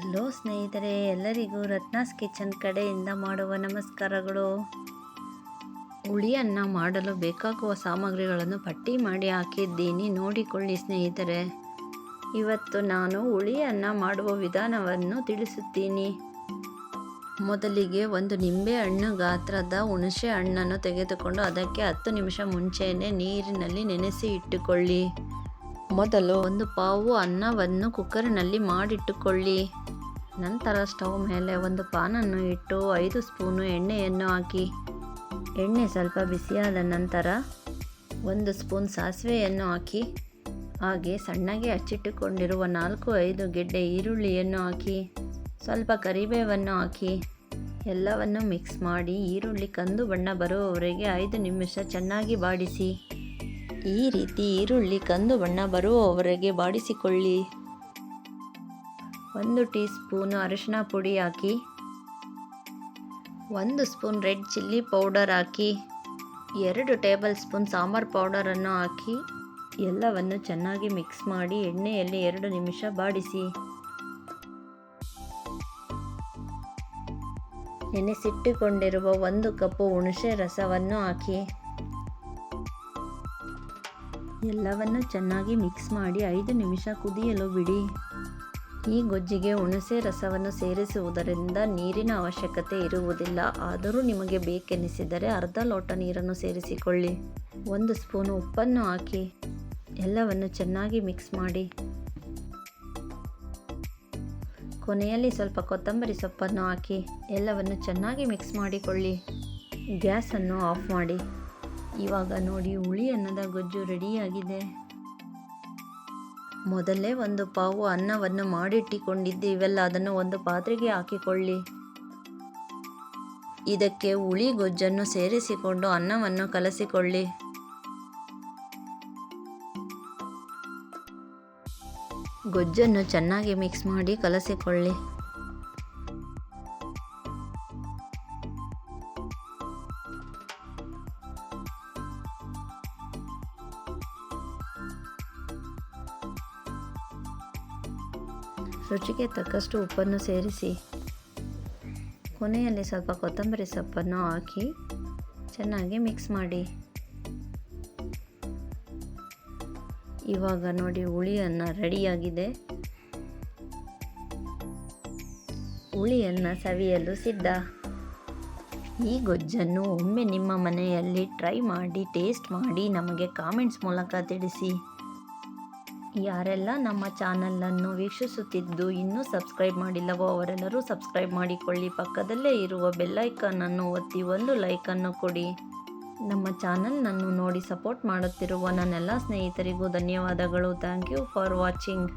Hello ಸ್ನೇಹಿತರೆ, ಎಲ್ಲರಿಗೂ ರತ್ನಾಸ್ kitchen ಕಡೆಯಿಂದ ಮಾಡುವ ನಮಸ್ಕಾರಗಳು. ಹುಳಿಯನ್ನು ಮಾಡಲು ಬೇಕಾಗುವ ಸಾಮಗ್ರಿಗಳನ್ನು ಪಟ್ಟಿ ಮಾಡಿ ಹಾಕಿದ್ದೀನಿ. ನೋಡಿಕೊಳ್ಳಿ ಸ್ನೇಹಿತರೆ. ಇವತ್ತು ನಾನು ಹುಳಿಯನ್ನು ಮಾಡುವ ವಿಧಾನವನ್ನು ತಿಳಿಸುತ್ತೀನಿ. ಮೊದಲಿಗೆ ಒಂದು ನಿಂಬೆ ಹಣ್ಣು ಗಾತ್ರದ ಹುಣಸೆ ಹಣ್ಣನ್ನು ತೆಗೆದುಕೊಂಡು ಅದಕ್ಕೆ ಹತ್ತು ನಿಮಿಷ ಮುಂಚೆಯೇ ನೀರಿನಲ್ಲಿ ನೆನೆಸಿ ಇಟ್ಟುಕೊಳ್ಳಿ. ಮೊದಲು ಒಂದು ಪಾವು ಅನ್ನವನ್ನು ಕುಕ್ಕರ್ನಲ್ಲಿ ಮಾಡಿಟ್ಟುಕೊಳ್ಳಿ. ನಂತರ ಸ್ಟವ್ ಮೇಲೆ ಒಂದು ಪಾನನ್ನು ಇಟ್ಟು ಐದು ಸ್ಪೂನು ಎಣ್ಣೆಯನ್ನು ಹಾಕಿ. ಎಣ್ಣೆ ಸ್ವಲ್ಪ ಬಿಸಿಯಾದ ನಂತರ ಒಂದು ಸ್ಪೂನ್ ಸಾಸಿವೆಯನ್ನು ಹಾಕಿ. ಹಾಗೆ ಸಣ್ಣಗೆ ಹಚ್ಚಿಟ್ಟುಕೊಂಡಿರುವ ನಾಲ್ಕು ಐದು ಗೆಡ್ಡೆ ಈರುಳ್ಳಿಯನ್ನು ಹಾಕಿ. ಸ್ವಲ್ಪ ಕರಿಬೇವನ್ನು ಹಾಕಿ. ಎಲ್ಲವನ್ನು ಮಿಕ್ಸ್ ಮಾಡಿ ಈರುಳ್ಳಿ ಕಂದು ಬಣ್ಣ ಬರುವವರೆಗೆ ಐದು ನಿಮಿಷ ಚೆನ್ನಾಗಿ ಬಾಡಿಸಿ. ಈ ರೀತಿ ಈರುಳ್ಳಿ ಕಂದು ಬಣ್ಣ ಬರುವವರೆಗೆ ಬಾಡಿಸಿಕೊಳ್ಳಿ. ಒಂದು ಟೀ ಸ್ಪೂನ್ ಅರಿಶಿನ ಪುಡಿ ಹಾಕಿ. ಒಂದು ಸ್ಪೂನ್ ರೆಡ್ ಚಿಲ್ಲಿ ಪೌಡರ್ ಹಾಕಿ. ಎರಡು ಟೇಬಲ್ ಸ್ಪೂನ್ ಸಾಂಬಾರ್ ಪೌಡರನ್ನು ಹಾಕಿ. ಎಲ್ಲವನ್ನು ಚೆನ್ನಾಗಿ ಮಿಕ್ಸ್ ಮಾಡಿ ಎಣ್ಣೆಯಲ್ಲಿ ಎರಡು ನಿಮಿಷ ಬಾಡಿಸಿ. ನೆನೆಸಿಟ್ಟುಕೊಂಡಿರುವ ಒಂದು ಕಪ್ಪು ಹುಣಸೆ ರಸವನ್ನು ಹಾಕಿ. ಎಲ್ಲವನ್ನು ಚೆನ್ನಾಗಿ ಮಿಕ್ಸ್ ಮಾಡಿ ಐದು ನಿಮಿಷ ಕುದಿಯಲು ಬಿಡಿ. ಈ ಗೊಜ್ಜಿಗೆ ಹುಣಸೆ ರಸವನ್ನು ಸೇರಿಸುವುದರಿಂದ ನೀರಿನ ಅವಶ್ಯಕತೆ ಇರುವುದಿಲ್ಲ. ಆದರೂ ನಿಮಗೆ ಬೇಕೆನಿಸಿದರೆ ಅರ್ಧ ಲೋಟ ನೀರನ್ನು ಸೇರಿಸಿಕೊಳ್ಳಿ. ಒಂದು ಸ್ಪೂನು ಉಪ್ಪನ್ನು ಹಾಕಿ. ಎಲ್ಲವನ್ನು ಚೆನ್ನಾಗಿ ಮಿಕ್ಸ್ ಮಾಡಿ. ಕೊನೆಯಲ್ಲಿ ಸ್ವಲ್ಪ ಕೊತ್ತಂಬರಿ ಸೊಪ್ಪನ್ನು ಹಾಕಿ. ಎಲ್ಲವನ್ನು ಚೆನ್ನಾಗಿ ಮಿಕ್ಸ್ ಮಾಡಿಕೊಳ್ಳಿ. ಗ್ಯಾಸನ್ನು ಆಫ್ ಮಾಡಿ. ಇವಾಗ ನೋಡಿ ಹುಳಿ ಅನ್ನದ ಗೊಜ್ಜು ರೆಡಿಯಾಗಿದೆ. ಮೊದಲೇ ಒಂದು ಪಾವು ಅನ್ನವನ್ನು ಮಾಡಿಟ್ಟಿಕೊಂಡಿದ್ದೆ. ಇವೆಲ್ಲ ಅದನ್ನು ಒಂದು ಪಾತ್ರೆಗೆ ಹಾಕಿಕೊಳ್ಳಿ. ಇದಕ್ಕೆ ಹುಳಿ ಗೊಜ್ಜನ್ನು ಸೇರಿಸಿಕೊಂಡು ಅನ್ನವನ್ನು ಕಲಸಿಕೊಳ್ಳಿ. ಗೊಜ್ಜನ್ನು ಚೆನ್ನಾಗಿ ಮಿಕ್ಸ್ ಮಾಡಿ ಕಲಸಿಕೊಳ್ಳಿ. ರುಚಿಗೆ ತಕ್ಕಷ್ಟು ಉಪ್ಪನ್ನು ಸೇರಿಸಿ. ಕೊನೆಯಲ್ಲಿ ಸ್ವಲ್ಪ ಕೊತ್ತಂಬರಿ ಸೊಪ್ಪನ್ನು ಹಾಕಿ ಚೆನ್ನಾಗಿ ಮಿಕ್ಸ್ ಮಾಡಿ. ಇವಾಗ ನೋಡಿ ಹುಳಿಯನ್ನು ರೆಡಿಯಾಗಿದೆ. ಹುಳಿಯನ್ನು ಸವಿಯಲು ಸಿದ್ಧ. ಈ ಗೊಜ್ಜನ್ನು ಒಮ್ಮೆ ನಿಮ್ಮ ಮನೆಯಲ್ಲಿ ಟ್ರೈ ಮಾಡಿ, ಟೇಸ್ಟ್ ಮಾಡಿ ನಮಗೆ ಕಾಮೆಂಟ್ಸ್ ಮೂಲಕ ತಿಳಿಸಿ. ಯಾರೆಲ್ಲ ನಮ್ಮ ಚಾನಲನ್ನು ವೀಕ್ಷಿಸುತ್ತಿದ್ದು ಇನ್ನೂ ಸಬ್ಸ್ಕ್ರೈಬ್ ಮಾಡಿಲ್ಲವೋ ಅವರೆಲ್ಲರೂ ಸಬ್ಸ್ಕ್ರೈಬ್ ಮಾಡಿಕೊಳ್ಳಿ. ಪಕ್ಕದಲ್ಲೇ ಇರುವ ಬೆಲ್ಲೈಕನ್ನನ್ನು ಒತ್ತಿ ಒಂದು ಲೈಕನ್ನು ಕೊಡಿ. ನಮ್ಮ ಚಾನಲ್ನನ್ನು ನೋಡಿ ಸಪೋರ್ಟ್ ಮಾಡುತ್ತಿರುವ ನನ್ನೆಲ್ಲ ಸ್ನೇಹಿತರಿಗೂ ಧನ್ಯವಾದಗಳು. Thank you for watching.